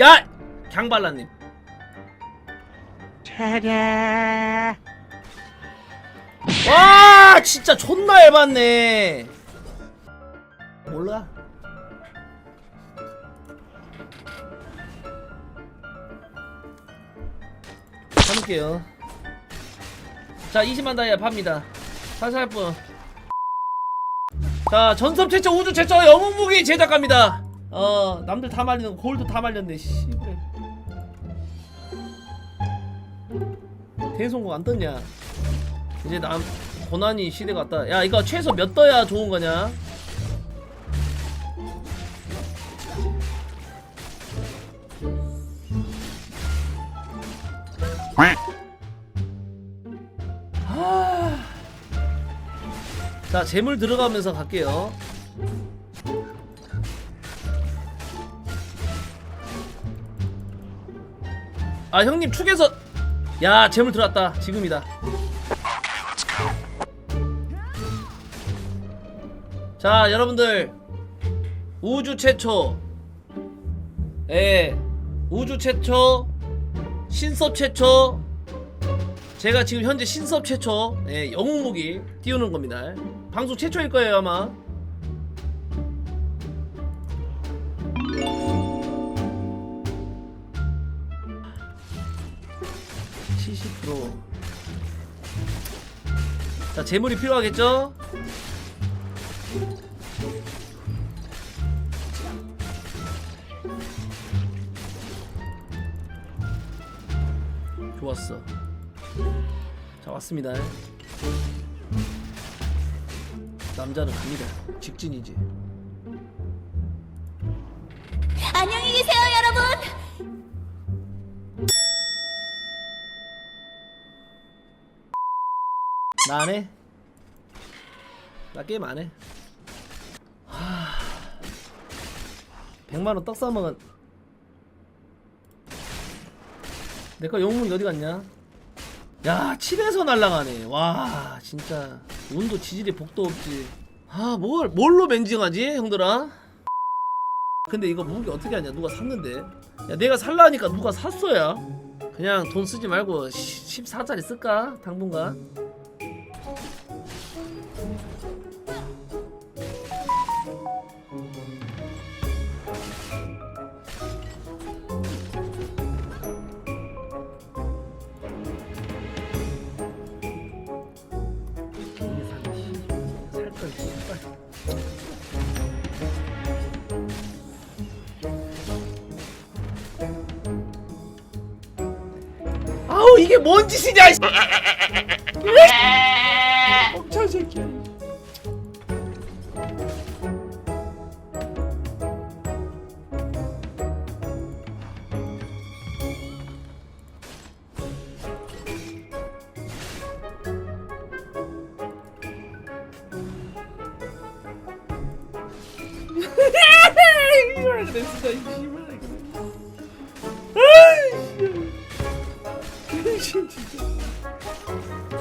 야! 강발라님. 와, 진짜 존나 해봤네. 몰라. 참을게요. 자, 20만 다이아 팝니다. 사살 분. 자, 전섭 최초, 우주 최초 영웅 무기 제작합니다. 어, 남들 다 말리는 거, 골드 다 말렸네. 씨. 대성공 안 떴냐? 이제 남 고난이 시대가 왔다. 야, 이거 최소 몇 떠야 좋은 거냐? 아. 자, 재물 들어가면서 갈게요. 아, 형님 축에서 야, 재물 들어왔다. 지금이다. 자, 여러분들 우주 최초 예. 우주 최초 신섭 최초 제가 지금 현재 신섭 최초 예, 영웅 무기 띄우는 겁니다. 방송 최초일 거예요, 아마. (70%) 자 재물이 필요하겠죠? 좋았어. 자 왔습니다. 남자는 갑니다. 직진이지. 안녕히 계세요, 여러분. 나 안 해? 나 게임 안 해. 하... 100만원 떡 싸먹은. 내거 영웅이 어디 갔냐? 야 7에서 날라가네. 와 진짜. 운도 지질이 복도 없지. 아 뭘 뭘로 멘징하지 형들아? 근데 이거 무기 어떻게 하냐? 누가 샀는데? 야 내가 살라니까 누가 샀어야? 그냥 돈 쓰지 말고 14짜리 쓸까? 당분간 아우 이게 뭔 짓이냐 씨. 멍청 새끼야 이걸 그래 진짜 이 씨발 아이 씨 진짜